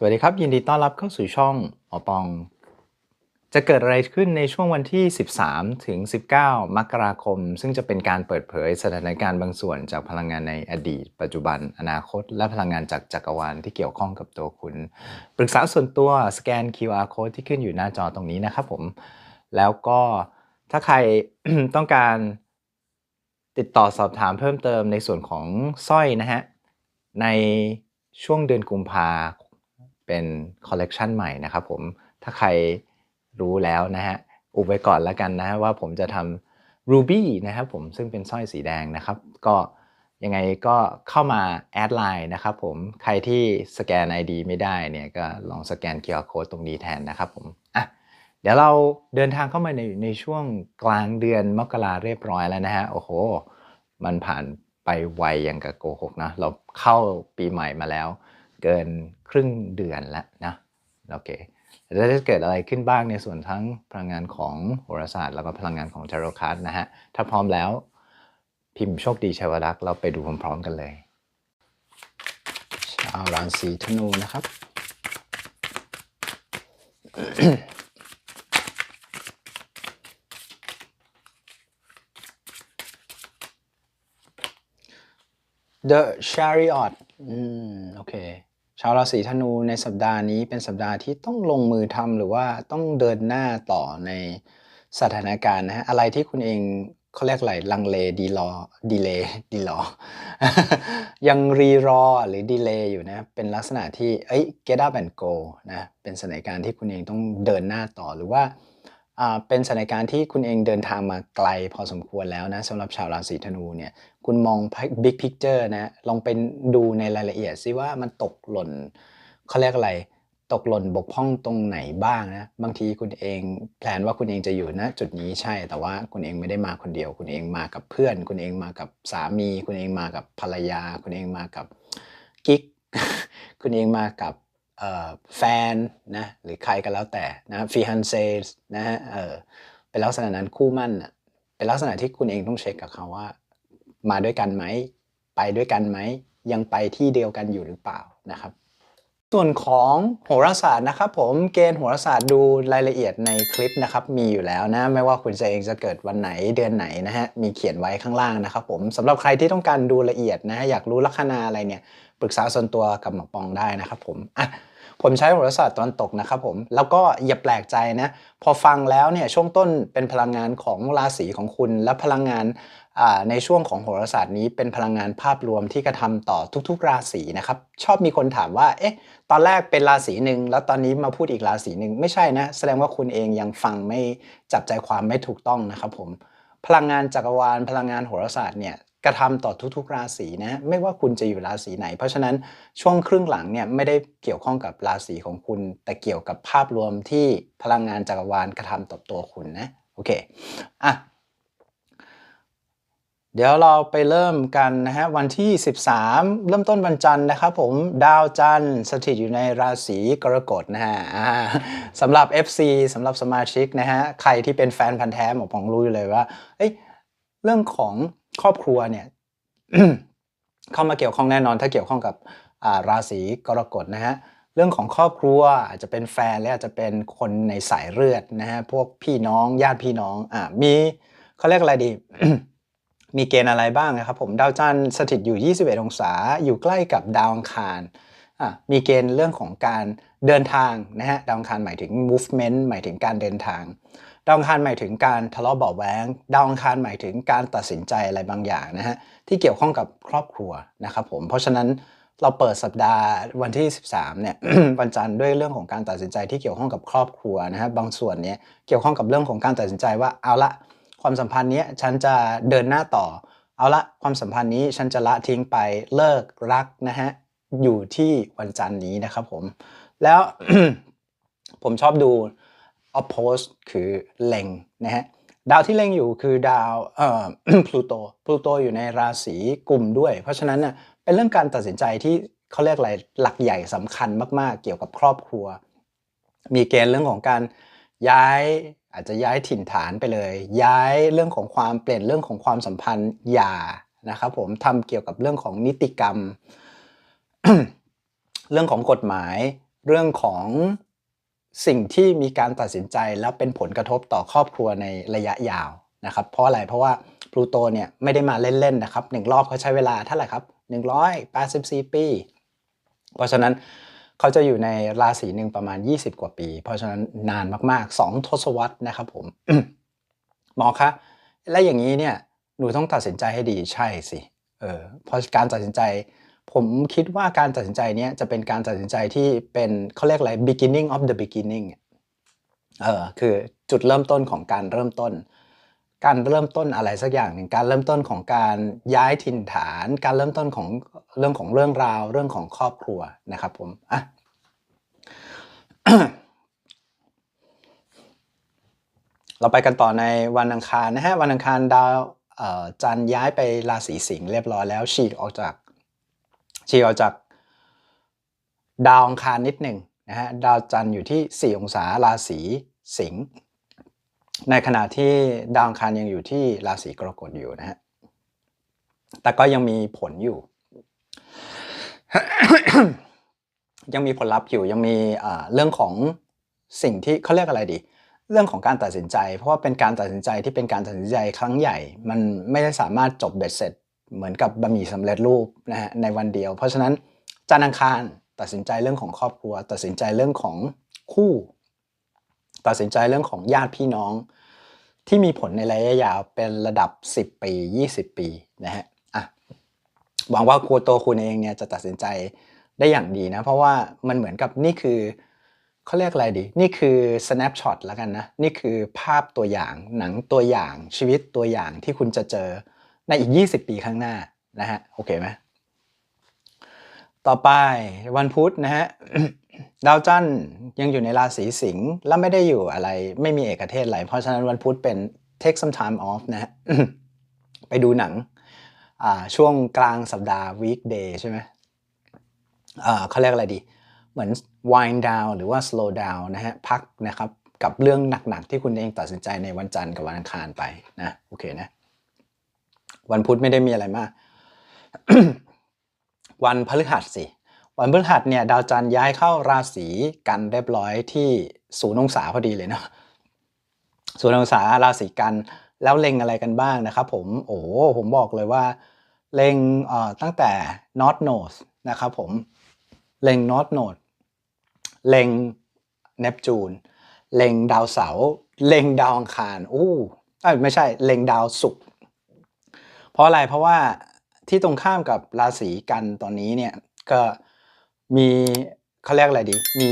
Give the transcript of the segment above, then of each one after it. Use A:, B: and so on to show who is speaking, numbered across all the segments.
A: สวัสดีครับ ยินดีต้อนรับเข้าสู่ช่องออปอง จะเกิดอะไรขึ้นในช่วงวันที่ 13 ถึง 19 มกราคม ซึ่งจะเป็นการเปิดเผยสถานการณ์บางส่วนจากพลังงานในอดีต ปัจจุบัน อนาคต และพลังงานจากจักรวาลที่เกี่ยวข้องกับตัวคุณ ปรึกษาส่วนตัวสแกน QR code ที่ขึ้นอยู่หน้าจอตรงนี้นะครับผม แล้วก็ถ้าใครต้องการติดต่อสอบถามเพิ่มเติมในส่วนของสร้อยนะฮะในช่วงเดือนกุมภา เป็นคอลเลกชันใหม่นะครับผมถ้าใครรู้แล้วนะฮะอุบไว้ก่อนแล้วกันนะว่าผมจะทำ Ruby นะครับผมซึ่งเป็นสร้อยสีแดงนะครับ ก็ยังไงก็เข้ามาแอดไลน์นะครับผมใครที่สแกน ID ไม่ได้เนี่ยก็ลองสแกน QR Code ตรงนี้แทนนะครับผมอะเดี๋ยวเราเดินทางเข้ามาในในช่วงกลางเดือนมกราเรียบร้อยแล้วนะฮะโอ้โห มันผ่านไปไวอยังกับโกหกนะ เราเข้าปีใหม่มาแล้ว เกิน ครึ่งเดือนแล้วนะโอเคแล้วจะเกิดอะไรขึ้นบ้างในส่วนทั้งพลังงานของโหราศาสตร์ แล้วก็พลังงานของจารคาร์ดนะฮะ ถ้าพร้อมแล้วพิมพ์โชคดีชัยวรักษ์เราไปดูพร้อมๆกันเลยชาวราศีธนูนะครับ The Chariot อืมโอเค ชาวราศีธนูในสัปดาห์นี้เป็นสัปดาห์ที่ต้องลงมือทำหรือว่าต้องเดินหน้าต่อในสถานการณ์นะฮะอะไรที่คุณเองเขาเรียกอะไรลังเลดีรอดีเลดีรอ ยังรีรอหรือดีเลย์อยู่นะเป็นลักษณะที่เอ้ย get up and go นะเป็นสถานการณ์ที่คุณเองต้องเดินหน้าต่อหรือว่าอ่าเป็นสถานการณ์ที่คุณเองเดินทางมาไกลพอสมควรแล้วนะสำหรับชาวราศีธนูเนี่ย คุณมอง big picture นะลองเป็นดูในรายละเอียดซิว่ามันตกหล่นเขาเรียกอะไร ตกหล่นบกพร่องตรงไหนบ้างนะ บางทีคุณเองแพลนว่าคุณเองจะอยู่นะจุดนี้ใช่แต่ว่าคุณเองไม่ได้มาคนเดียว คุณเองมากับเพื่อน คุณเองมากับสามี คุณเองมากับภรรยา คุณเองมากับกิ๊กคุณเองมากับแฟนนะหรือใครก็แล้วแต่นะฟีฮันเซนะฮะเออเป็นลักษณะนั้นคู่มั่นน่ะเป็นลักษณะที่คุณเองต้องเช็คกับเขาว่า มาด้วยกันไหม ไปด้วยกันไหม ยังไปที่เดียวกันอยู่หรือเปล่านะครับ ส่วนของโหราศาสตร์นะครับผมเกณฑ์โหราศาสตร์ดูรายละเอียดในคลิปนะครับมีอยู่แล้วนะไม่ว่าคุณจะเองจะเกิดวันไหนเดือนไหนนะฮะมีเขียนไว้ข้างล่างนะครับผมสำหรับใครที่ต้องการดูละเอียดนะฮะอยากรู้ลัคนาอะไรเนี่ยปรึกษาส่วนตัวกับหมอปองได้นะครับผมอะผมใช้โหราศาสตร์ตะวันตกนะครับผม แล้วก็อย่าแปลกใจนะ พอฟังแล้วเนี่ยช่วงต้นเป็นพลังงานของราศีของคุณ และพลังงาน ในช่วงของโหราศาสตร์นี้เป็นพลังงานภาพรวมที่กระทำต่อทุก ๆ ราศีนะครับ ชอบมีคนถามว่า เอ๊ะ ตอนแรกเป็นราศีหนึ่งแล้วตอนนี้มาพูดอีกราศีหนึ่งไม่ใช่นะ แสดงว่าคุณเองยังฟังไม่จับใจความไม่ถูกต้องนะครับผม พลังงานจักรวาล พลังงานโหราศาสตร์เนี่ยกระทำต่อทุกๆ ราศีนะไม่ว่าคุณจะอยู่ราศีไหน เพราะฉะนั้นช่วงครึ่งหลังเนี่ยไม่ได้เกี่ยวข้องกับราศีของคุณ แต่เกี่ยวกับภาพรวมที่พลังงานจักรวาลกระทำต่อตัวคุณนะโอเคอะ เดี๋ยวเราไปเริ่มกันนะฮะวันที่ 13 เริ่มต้นวันจันทร์นะครับผมดาวจันทร์สถิตอยู่ในราศีกรกฎนะฮะสำหรับ FC สำหรับสมาชิกนะฮะใครที่เป็นแฟนพันธ์แท้หมอปองรู้อยู่เลยว่าเอ้ยเรื่องของครอบครัวเนี่ยเข้ามาเกี่ยวข้องแน่นอนถ้าเกี่ยวข้องกับราศีกรกฎนะฮะเรื่องของครอบครัวอาจจะเป็นแฟนและอาจจะเป็นคนในสายเลือดนะฮะพวกพี่น้องญาติพี่น้องอ่ามีเขาเรียกอะไรดี มีเกณฑ์อะไรบ้างนะครับผมดาวจันทร์สถิตอยู่ 21 องศา อยู่ใกล้กับดาวอังคารมีเกณฑ์เรื่องของการเดินทางนะฮะดาวอังคารหมายถึง movement หมายถึงการเดินทาง ดาวอังคารหมายถึงการทะเลาะเบาะแว้งดาวอังคารหมายถึงการตัดสินใจอะไรบางอย่างนะฮะที่เกี่ยวข้องกับครอบครัวนะครับผมเพราะฉะนั้นเราเปิดสัปดาห์วันที่ 13 เนี่ยวันจันทร์ด้วยเรื่องของการตัดสินใจที่เกี่ยวข้องกับครอบครัวนะฮะบางส่วนเนี้ยเกี่ยวข้องกับเรื่องของการตัดสินใจว่าเอาละ ความสัมพันธ์เนี้ยฉันจะเดินหน้าต่อ เอาละความสัมพันธ์นี้ฉันจะละทิ้งไปเลิกรักนะฮะอยู่ที่วันจันทร์นี้นะครับผม แล้วผมชอบดู oppose คือเล็งนะฮะดาวที่เล็งอยู่คือดาวเอ่อพลูโตพลูโตอยู่ในราศีกลุ่มด้วย เพราะฉะนั้นเน่ะเป็นเรื่องการตัดสินใจที่เขาเรียกอะไรหลักใหญ่สำคัญมาก ๆ เกี่ยวกับครอบครัว มีเกณฑ์เรื่องของการย้าย อาจจะย้ายถิ่นฐานไปเลย ย้ายเรื่องของความเปลี่ยนเรื่องของความสัมพันธ์หย่านะครับผมทำเกี่ยวกับเรื่องของนิติกรรม เรื่องของกฎหมาย เรื่องของสิ่งที่มีการตัดสินใจแล้วเป็นผลกระทบต่อครอบครัวในระยะยาวนะครับ เพราะอะไรเพราะว่าพลูโตเนี่ยไม่ได้มาเล่นๆนะครับหนึ่งรอบเขาใช้เวลาเท่าไหร่ครับ184 ปี เพราะฉะนั้น เขาจะอยู่ในราศีหนึ่งประมาณ 20 กว่าปี เพราะฉะนั้นนานมากๆ 2 ทศวรรษนะครับผมหมอคะและอย่างนี้เนี่ยหนูต้องตัดสินใจให้ดีใช่สิเออเพราะการตัดสินใจ ผมคิดว่าการตัดสินใจเนี้ยจะเป็นการตัดสินใจที่เป็นเขาเรียกอะไร beginning of the beginning เออคือจุดเริ่มต้นของการเริ่มต้น การเริ่มต้นอะไรสักอย่างหนึ่งการเริ่มต้นของการย้ายถิ่นฐาน การเริ่มต้นของเรื่องของเรื่องราว เรื่องของครอบครัวนะครับผมอะเราไปกันต่อในวันอังคารนะฮะวันอังคารดาวจันย้ายไปราศีสิงห์เรียบร้อยแล้วฉีกออกจากฉีกออกจากดาวอังคารนิดหนึ่งนะฮะดาวจันอยู่ที่ 4 องศาราศีสิงห์ ในขณะที่ดาวอังคารยังอยู่ที่ราศีกรกฎอยู่นะฮะ แต่ก็ยังมีผลอยู่ ยังมีผลลัพธ์อยู่ ยังมีเรื่องของสิ่งที่เขาเรียกอะไรดี เรื่องของการตัดสินใจ เพราะว่าเป็นการตัดสินใจที่เป็นการตัดสินใจครั้งใหญ่ มันไม่ได้สามารถจบเบ็ดเสร็จ เหมือนกับบะหมี่สำเร็จรูปนะฮะในวันเดียว เพราะฉะนั้นจันทร์อังคารตัดสินใจเรื่องของครอบครัว ตัดสินใจเรื่องของคู่ ตัดสินใจเรื่องของญาติพี่น้อง ที่มีผลในระยะยาวเป็นระดับ 10 ปี 20 ปีนะฮะอะหวังว่าครูตัวคุณเองเนี่ยจะตัดสินใจได้อย่างดีนะ เพราะว่ามันเหมือนกับนี่คือเขาเรียกอะไรดี นี่คือ snapshot แล้วกันนะ นี่คือภาพตัวอย่างหนังตัวอย่างชีวิตตัวอย่างที่คุณจะเจอในอีก 20 ปีข้างหน้านะฮะโอเคไหมต่อไปวันพุธนะฮะ ดาวจันทร์ยังอยู่ในราศีสิงห์และไม่ได้อยู่อะไรไม่มีเอกเทศอะไรเพราะฉะนั้นวันพุธเป็น take some time off นะฮะไปดูหนังช่วงกลางสัปดาห์ weekday ใช่ไหมเขาเรียกอะไรดี เหมือน wind down หรือว่า slow down นะฮะพักนะครับกับเรื่องหนักๆ ที่คุณเองตัดสินใจในวันจันทร์กับวันอังคารไปนะโอเคนะ วันพุธไม่ได้มีอะไรมาก วันพฤหัสสิ วันพฤหัสเนี่ยดาวจันทร์ย้ายเข้าราศีกันเรียบร้อยที่ศูนย์องศาพอดีเลยเนาะศูนย์องศาราศีกันแล้วเล็งอะไรกันบ้างนะครับผมโอ้โหผมบอกเลยว่าเล็งตั้งแต่ North Node นะครับผมเล็ง North Node เล็งเนปจูนเล็งดาวเสาร์เล็งดาวอังคารอู้ไม่ใช่เล็งดาวศุกร์เพราะอะไรเพราะว่าที่ตรงข้ามกับราศีกันตอนนี้เนี่ยก็ มีเขาเรียกอะไรดี มี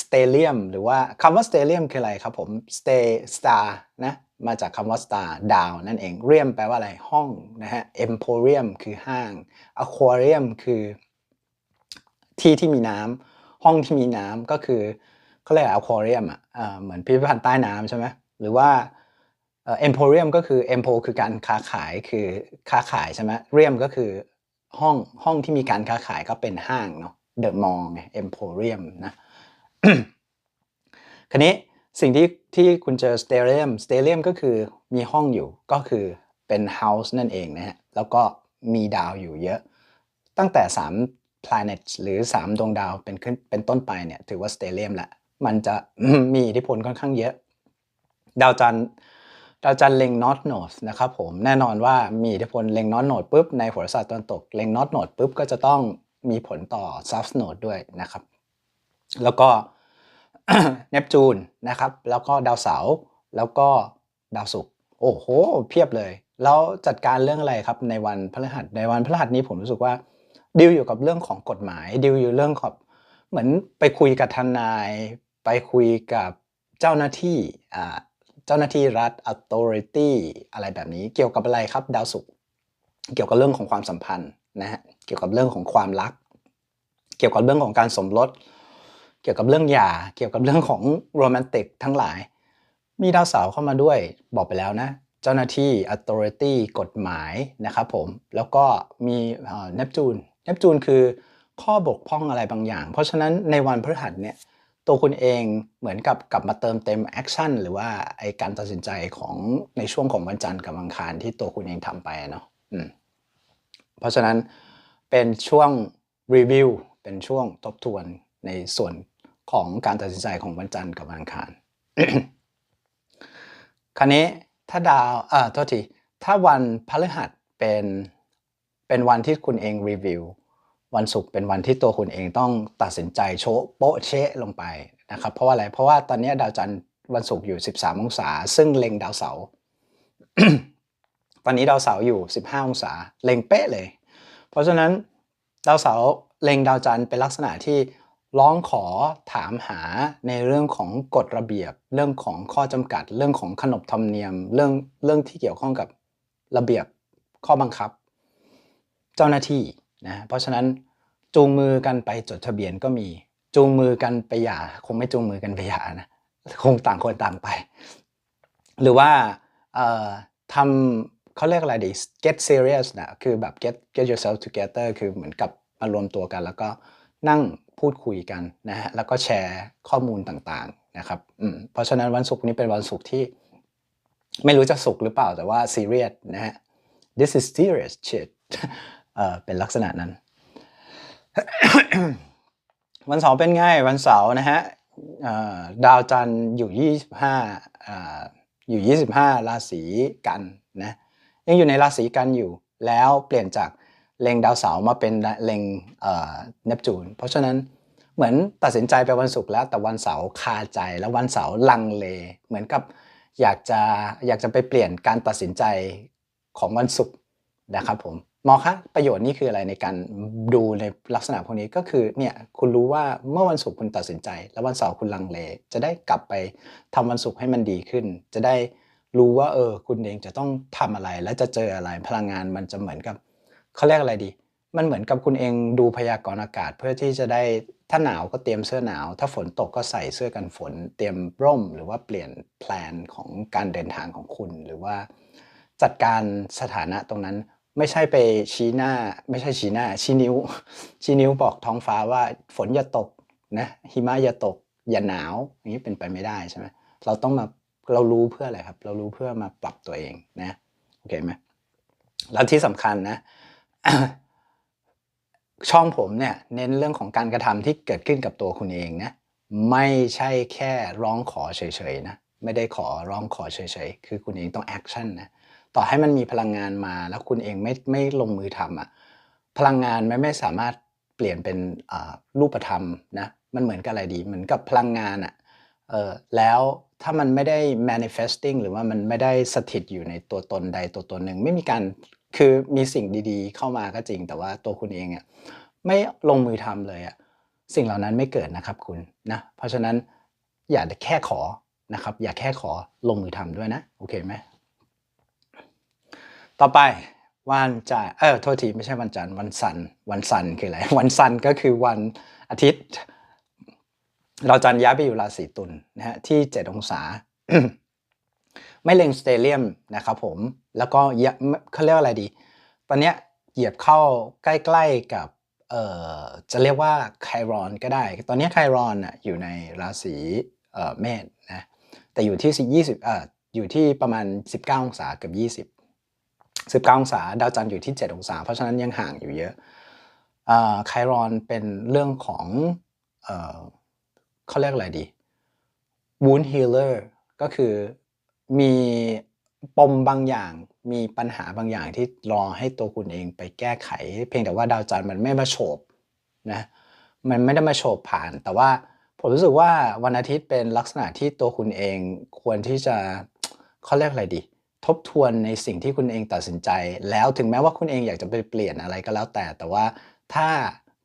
A: สเตเลียมหรือว่าคำว่าสเตเลียมคืออะไรครับผมสเตสตาร์นะมาจากคำว่าสตาร์ดาวนั่นเองเรียมแปลว่าอะไรห้องนะฮะเอ็มโพเรียมคือห้างอควาเรียมคือที่ที่มีน้ำห้องที่มีน้ำก็คือเขาเรียกอะควาเรียมอะเหมือนพิพิธภัณฑ์ใต้น้ำใช่ไหมหรือว่าเอ็มโพเรียมก็คือเอ็มโพคือการค้าขายคือค้าขายใช่ไหมเรียมก็คือ ห้องห้องที่มีการค้าขายก็เป็นห้างเนาะเดอะมอลล์ไงเอ็มโพเรียมนะคราวนี้สิ่งที่ที่คุณเจอสเตเ i ียมสเตเ i ียมก็คือมีห้องอยู่ก็คือเป็นเฮาส์นั่นเองนะฮะแล้วก็มีดาวอยู่เยอะ ตั้งแต่ 3 planet หรือ 3 ดวงดาวเป็นขึ้นเป็นต้นไปเนี่ยถือว่าสเตเ i ียมแหละมันจะมีอิทธิพลค่อนข้างเยอะ ดาวจันทร์ ดาวจันทร์เล็ง North Node นะครับผมแน่นอนว่ามีอิทธิพลเล็ง North Node ปุ๊บในหราศาสตร์ตะวันตกเล็ง North Node ปุ๊บก็จะต้องมีผลต่อ South Node ด้วยนะครับ แล้วก็เนปจูนนะครับ แล้วก็ดาวเสาร์แล้วก็ดาวศุกร์โอ้โห เพียบเลย แล้วจัดการเรื่องอะไรครับในวันพฤหัสในวันพฤหัสนี้ผมรู้สึกว่าดิวอยู่กับเรื่องของกฎหมายดิวอยู่เรื่องของเหมือนไปคุยกับทนาย ไปคุยกับเจ้าหน้าที่อ่า เจ้าหน้าที่รัฐ authority อะไรแบบนี้ เกี่ยวกับอะไรครับ ดาวศุกร์เกี่ยวกับเรื่องของความสัมพันธ์นะฮะเกี่ยวกับเรื่องของความรัก เกี่ยวกับเรื่องของการสมรสเกี่ยวกับเรื่องหย่าเกี่ยวกับเรื่องของโรแมนติกทั้งหลาย มีดาวเสาร์เข้ามาด้วยบอกไปแล้วนะ เจ้าหน้าที่ authority กฎหมายนะครับผมแล้วก็มีเนปจูนเนปจูนคือข้อบกพร่องอะไรบางอย่าง เพราะฉะนั้นในวันพฤหัสเนี่ย ตัวคุณเองเหมือนกับกลับมาเติมเต็มแอคชั่นหรือว่าไอการตัดสินใจของในช่วงของวันจันทร์กับวันอังคารที่ตัวคุณเองทำไปเนาะอืมเพราะฉะนั้นเป็นช่วงรีวิวเป็นช่วงทบทวนในส่วนของการตัดสินใจของวันจันทร์กับวันอังคาร คราวนี้ถ้าดาวเอ่อโทษทีถ้าวันพฤหัสเป็นเป็นวันที่คุณเองรีวิว วันศุกร์เป็นวันที่ตัวคุณเองต้องตัดสินใจโชะโปะเชะลงไปนะครับเพราะว่าอะไรเพราะว่าตอนนี้ดาวจันทร์วันศุกร์อยู่ 13 องศา ซึ่งเล็งดาวเสาร์ตอนนี้ดาวเสาร์อยู่ 15 องศา เล็งเป๊ะเลย เพราะฉะนั้นดาวเสาร์เล็งดาวจันทร์เป็นลักษณะที่ร้องขอถามหาในเรื่องของกฎระเบียบ เรื่องของข้อจำกัด เรื่องของขนบธรรมเนียม เรื่องเรื่องที่เกี่ยวข้องกับระเบียบข้อบังคับ เจ้าหน้าที่ นะเพราะฉะนั้นจูงมือกันไปจดทะเบียนก็มี จูงมือกันไปหย่าคงไม่จูงมือกันไปหย่านะคงต่างคนต่างไป หรือว่าทำเขาเรียกอะไรดี get serious นะคือแบบ get get yourself together คือเหมือนกับมารวมตัวกัน แล้วก็นั่งพูดคุยกันนะฮะแล้วก็แชร์ข้อมูลต่างๆนะครับเพราะฉะนั้นวันศุกร์นี้เป็นวันศุกร์ที่ ไม่รู้จะสุกหรือเปล่าแต่ว่า serious นะฮะ this is serious shit เออเป็นลักษณะนั้น วันเสาร์เป็นไงวันเสาร์นะฮะดาวจันทร์อยู่ 25อ่าอยู่ 25 ราศีกันนะยังอยู่ในราศีกันอยู่ แล้วเปลี่ยนจากเล็งดาวเสาร์มาเป็นเล็งเนปจูน เพราะฉะนั้นเหมือนตัดสินใจไปวันศุกร์แล้ว แต่วันเสาร์คาใจแล้ววันเสาร์ลังเล เหมือนกับอยากจะอยากจะไปเปลี่ยนการตัดสินใจของวันศุกร์นะครับผม หมอคะประโยชน์นี่คืออะไรในการดูในลักษณะพวกนี้ก็คือเนี่ยคุณรู้ว่าเมื่อวันศุกร์คุณตัดสินใจ แล้ววันเสาร์คุณลังเล จะได้กลับไปทำวันศุกร์ให้มันดีขึ้น จะได้รู้ว่าเออคุณเองจะต้องทำอะไรและจะเจออะไรพลังงานมันจะเหมือนกับเขาเรียกอะไรดี มันเหมือนกับคุณเองดูพยากรณ์อากาศ เพื่อที่จะได้ถ้าหนาวก็เตรียมเสื้อหนาว ถ้าฝนตกก็ใส่เสื้อกันฝน เตรียมร่ม หรือว่าเปลี่ยนแพลนของการเดินทางของคุณ หรือว่าจัดการสถานะตรงนั้น ไม่ใช่ไปชี้หน้า ไม่ใช่ชี้หน้า ชี้นิ้ว ชี้นิ้วบอกท้องฟ้าว่าฝนอย่าตกนะหิมะอย่าตก อย่าหนาวอย่างนี้เป็นไปไม่ได้ใช่ไหมเราต้องมาเรารู้เพื่ออะไรครับ เรารู้เพื่อมาปรับตัวเองนะโอเคไหมแล้วที่สำคัญนะ ช่องผมเนี่ย เน้นเรื่องของการกระทำที่เกิดขึ้นกับตัวคุณเองนะไม่ใช่แค่ร้องขอเฉยๆนะไม่ได้ขอร้องขอเฉยๆคือคุณเองต้องแอคชั่นนะ ต่อให้มันมีพลังงานมา แล้วคุณเองไม่ไม่ลงมือทำอะพลังงานไม่ไม่สามารถเปลี่ยนเป็นรูปธรรมนะมันเหมือนกับอะไรดี เหมือนกับพลังงานอะแล้วถ้ามันไม่ได้ manifesting หรือว่ามันไม่ได้สถิตอยู่ในตัวตนใดตัวตนหนึ่ง ไม่มีการคือมีสิ่งดีๆ เข้ามาก็จริง แต่ว่าตัวคุณเองอะไม่ลงมือทำเลยอะสิ่งเหล่านั้นไม่เกิดนะครับคุณนะเพราะฉะนั้นอย่าแค่ขอนะครับ อย่าแค่ขอลงมือทำด้วยนะ โอเคไหม ต่อไปวันจันทร์เออโทษทีไม่ใช่วันจันทร์วันซันวันซันคืออะไรวันซันก็คือวันอาทิตย์ เราจันทร์ย้ายไปอยู่ราศีตุลนะฮะที่ 7 องศา ไม่เล็งสเตเลียมนะครับผมแล้วก็เขาเรียกว่าอะไรดี ตอนเนี้ยเหยียบเข้าใกล้ๆกับเอ่อจะเรียกว่าไครอนก็ได้ ตอนเนี้ยไครอนอะอยู่ในราศีเอ่อเมษนะแต่อยู่ที่20เอ่ออยู่ที่ประมาณ 19 องศาเกือบ20 19 องศา ดาวจันทร์อยู่ที่ 7 องศา เพราะฉะนั้นยังห่างอยู่เยอะไครอนเป็นเรื่องของเอ่อเขาเรียกอะไรดี wound healer ก็คือมีปมบางอย่างมีปัญหาบางอย่างที่รอให้ตัวคุณเองไปแก้ไข เพียงแต่ว่าดาวจันทร์มันไม่มาโฉบนะมันไม่ได้มาโฉบผ่าน แต่ว่าผมรู้สึกว่าวันอาทิตย์เป็นลักษณะที่ตัวคุณเองควรที่จะเขาเรียกอะไรดี ทบทวนในสิ่งที่คุณเองตัดสินใจ แล้วถึงแม้ว่าคุณเองอยากจะไปเปลี่ยนอะไรก็แล้วแต่ แต่ว่าถ้า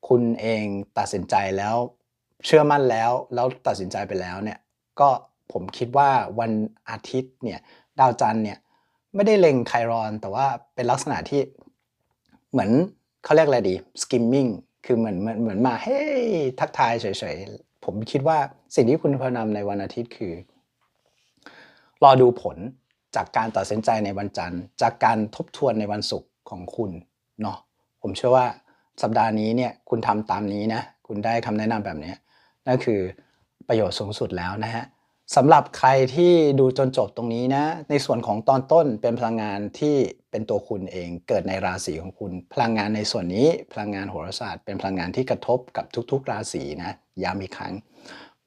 A: คุณเองตัดสินใจแล้วเชื่อมั่นแล้วแล้วตัดสินใจไปแล้วเนี่ยก็ผมคิดว่าวันอาทิตย์เนี่ยดาวจันทร์เนี่ยไม่ได้เล็งไครอน แต่ว่าเป็นลักษณะที่เหมือนเขาเรียกอะไรดี skimming คือเหมือนเหมือนเหมือนมาเฮ้ยทักทายเฉยๆผมคิดว่าสิ่งที่คุณพนำในวันอาทิตย์คือ รอดูผล จากการตัดสินใจในวันจันทร์ จากการทบทวนในวันศุกร์ของคุณเนาะผมเชื่อว่าสัปดาห์นี้เนี่ยคุณทำตามนี้นะคุณได้คำแนะนำแบบนี้นั่นคือประโยชน์สูงสุดแล้วนะฮะสำหรับใครที่ดูจนจบตรงนี้นะ ในส่วนของตอนต้นเป็นพลังงานที่เป็นตัวคุณเองเกิดในราศีของคุณ พลังงานในส่วนนี้พลังงานโหราศาสตร์ เป็นพลังงานที่กระทบกับทุก ๆ ราศีนะย้ำอีกครั้ง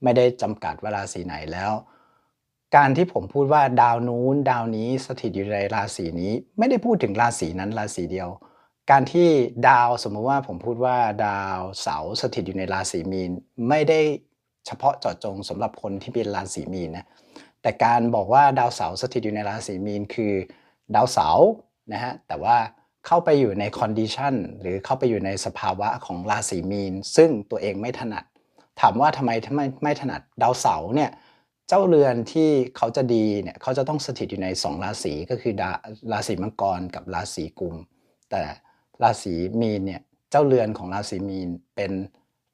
A: ไม่ได้จำกัดว่าราศีไหนแล้ว การที่ผมพูดว่าดาวนู้นดาวนี้สถิตอยู่ในราศีนี้ ไม่ได้พูดถึงราศีนั้นราศีเดียว การที่ดาวสมมติว่าผมพูดว่าดาวเสาร์สถิตอยู่ในราศีมีน ไม่ได้เฉพาะเจาะจงสำหรับคนที่เป็นราศีมีนนะแต่การบอกว่าดาวเสาร์สถิตอยู่ในราศีมีนคือดาวเสาร์นะฮะแต่ว่าเข้าไปอยู่ในคอนดิชันหรือเข้าไปอยู่ในสภาวะของราศีมีน ซึ่งตัวเองไม่ถนัด ถามว่าทำไมทำไมไม่ถนัดดาวเสาร์เนี่ย เจ้าเรือนที่เขาจะดีเนี่ยเขาจะต้องสถิตอยู่ในสองราศีก็คือดาราศีมังกรกับราศีกุม แต่ราศีมีนเนี่ยเจ้าเรือนของราศีมีนเป็น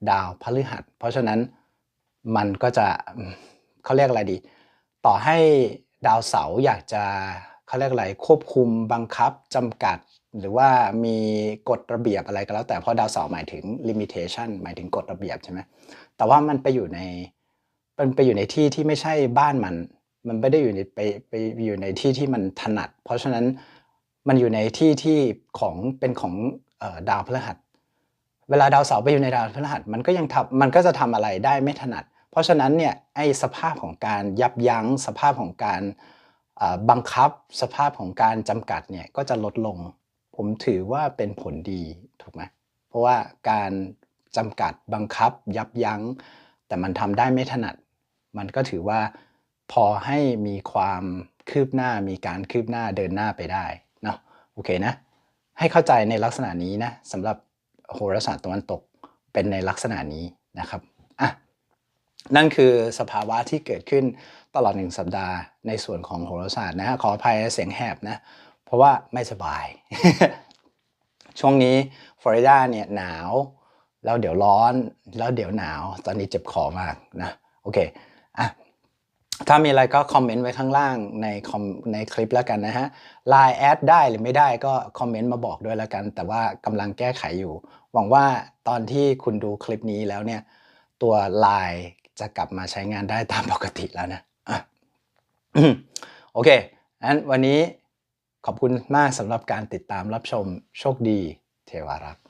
A: ดาวพฤหัส เพราะฉะนั้นมันก็จะเขาเรียกอะไรดี ต่อให้ดาวเสาร์อยากจะเขาเรียกอะไรควบคุมบังคับจำกัด หรือว่ามีกฎระเบียบอะไรก็แล้ว แต่เพราะดาวเสาร์หมายถึง limitation หมายถึงกฎระเบียบใช่ไหมแต่ว่ามันไปอยู่ใน มันไปอยู่ในที่ที่ไม่ใช่บ้านมัน มันไม่ได้อยู่ในไปไปอยู่ในที่ที่มันถนัด เพราะฉะนั้นมันอยู่ในที่ที่ของเป็นของดาวพฤหัส เวลาดาวเสาร์ไปอยู่ในดาวพฤหัสมันก็ยังทำมันก็จะทำอะไรได้ไม่ถนัด เพราะฉะนั้นเนี่ยไอ้สภาพของการยับยั้ง สภาพของการบังคับ สภาพของการจำกัดเนี่ยก็จะลดลง ผมถือว่าเป็นผลดีถูกไหมเพราะว่าการจำกัดบังคับยับยั้ง แต่มันทำได้ไม่ถนัด มันก็ถือว่าพอให้มีความคืบหน้ามีการคืบหน้าเดินหน้าไปได้เนาะโอเคนะ ให้เข้าใจในลักษณะนี้นะสำหรับโหราศาสตร์ตะวันตกเป็นในลักษณะนี้นะครับอะนั่นคือสภาวะที่เกิดขึ้นตลอดหนึ่งสัปดาห์ในส่วนของโหราศาสตร์นะฮะขออภัยเสียงแหบนะเพราะว่าไม่สบาย ช่วงนี้ฟลอริดาเนี่ยหนาว แล้วเดี๋ยวร้อนแล้วเดี๋ยวหนาว ตอนนี้เจ็บคอมากนะโอเค อะถ้ามีอะไรก็คอมเมนต์ไว้ข้างล่างในคอมในคลิปแล้วกันนะฮะไลน์แอดได้หรือไม่ได้ก็คอมเมนต์มาบอกด้วยแล้วกัน แต่ว่ากำลังแก้ไขอยู่ หวังว่าตอนที่คุณดูคลิปนี้แล้วเนี่ย ตัวไลน์จะกลับมาใช้งานได้ตามปกติแล้วนะอะโอเคงั้นวันนี้ขอบคุณมากสำหรับการติดตามรับชมโชคดีเทวารักษ์